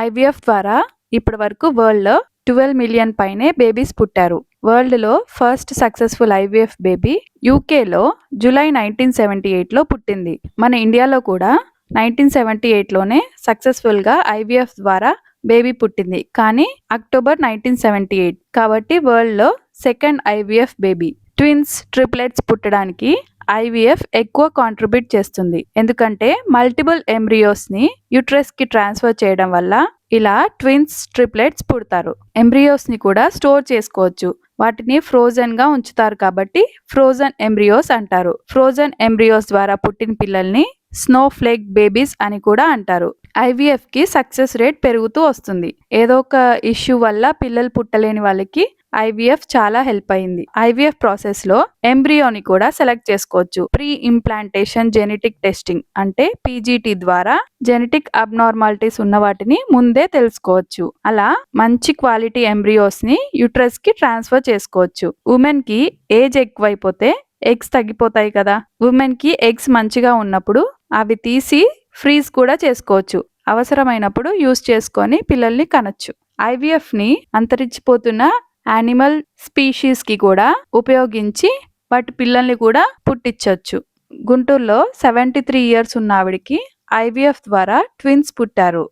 IVF ద్వారా ఇప్పటి వరకు వరల్డ్లో ట్వెల్వ్ మిలియన్ పైనే బేబీస్ పుట్టారు. వరల్డ్లో ఫస్ట్ సక్సెస్ఫుల్ ఐవీఎఫ్ బేబీ యూకేలో జూలై నైన్టీన్ సెవెంటీ ఎయిట్లో పుట్టింది. మన ఇండియాలో కూడా నైన్టీన్ సెవెంటీ ఎయిట్లోనే సక్సెస్ఫుల్గా ఐవీఎఫ్ ద్వారా బేబీ పుట్టింది. కానీ అక్టోబర్ నైన్టీన్ సెవెంటీ ఎయిట్ కాబట్టి వరల్డ్లో second IVF baby. Twins triplets పుట్టడానికి ఐవీఎఫ్ ఎక్కువ కాంట్రిబ్యూట్ చేస్తుంది. ఎందుకంటే మల్టిపుల్ ఎంబ్రియోస్ని యూట్రస్కి ట్రాన్స్ఫర్ చేయడం వల్ల ఇలా ట్విన్స్ ట్రిప్లెట్స్ పుడతారు. ఎంబ్రియోస్ని కూడా స్టోర్ చేసుకోవచ్చు. వాటిని ఫ్రోజన్గా ఉంచుతారు కాబట్టి ఫ్రోజన్ ఎంబ్రియోస్ అంటారు. ఫ్రోజన్ ఎంబ్రియోస్ ద్వారా పుట్టిన పిల్లల్ని స్నో ఫ్లేక్ బేబీస్ అని కూడా అంటారు. ఐవీఎఫ్కి సక్సెస్ రేట్ పెరుగుతూ వస్తుంది. ఏదో ఒక ఇష్యూ వల్ల పిల్లలు పుట్టలేని వాళ్ళకి ఐవీఎఫ్ చాలా హెల్ప్ అయింది. ఐవీఎఫ్ ప్రాసెస్లో ఎంబ్రియోని కూడా సెలెక్ట్ చేసుకోవచ్చు. ప్రీ ఇంప్లాంటేషన్ జెనెటిక్ టెస్టింగ్ అంటే పీజీటీ ద్వారా జెనెటిక్ అబ్నార్మాలిటీస్ ఉన్న వాటిని ముందే తెలుసుకోవచ్చు. అలా మంచి క్వాలిటీ ఎంబ్రియోస్ని యూట్రస్కి ట్రాన్స్ఫర్ చేసుకోవచ్చు. ఉమెన్కి ఏజ్ ఎక్కువైపోతే ఎగ్స్ తగ్గిపోతాయి కదా. ఉమెన్కి ఎగ్స్ మంచిగా ఉన్నప్పుడు అవి తీసి ఫ్రీజ్ కూడా చేసుకోవచ్చు. అవసరమైనప్పుడు యూస్ చేసుకొని పిల్లల్ని కనొచ్చు. ఐవీఎఫ్ని అంతరించిపోతున్న యానిమల్ స్పీషీస్కి కూడా ఉపయోగించి వాటి పిల్లల్ని కూడా పుట్టించవచ్చు గుంటూరులో సెవెంటీ త్రీ ఇయర్స్ ఉన్న ఆవిడికి ఐవీఎఫ్ ద్వారా ట్విన్స్ పుట్టారు.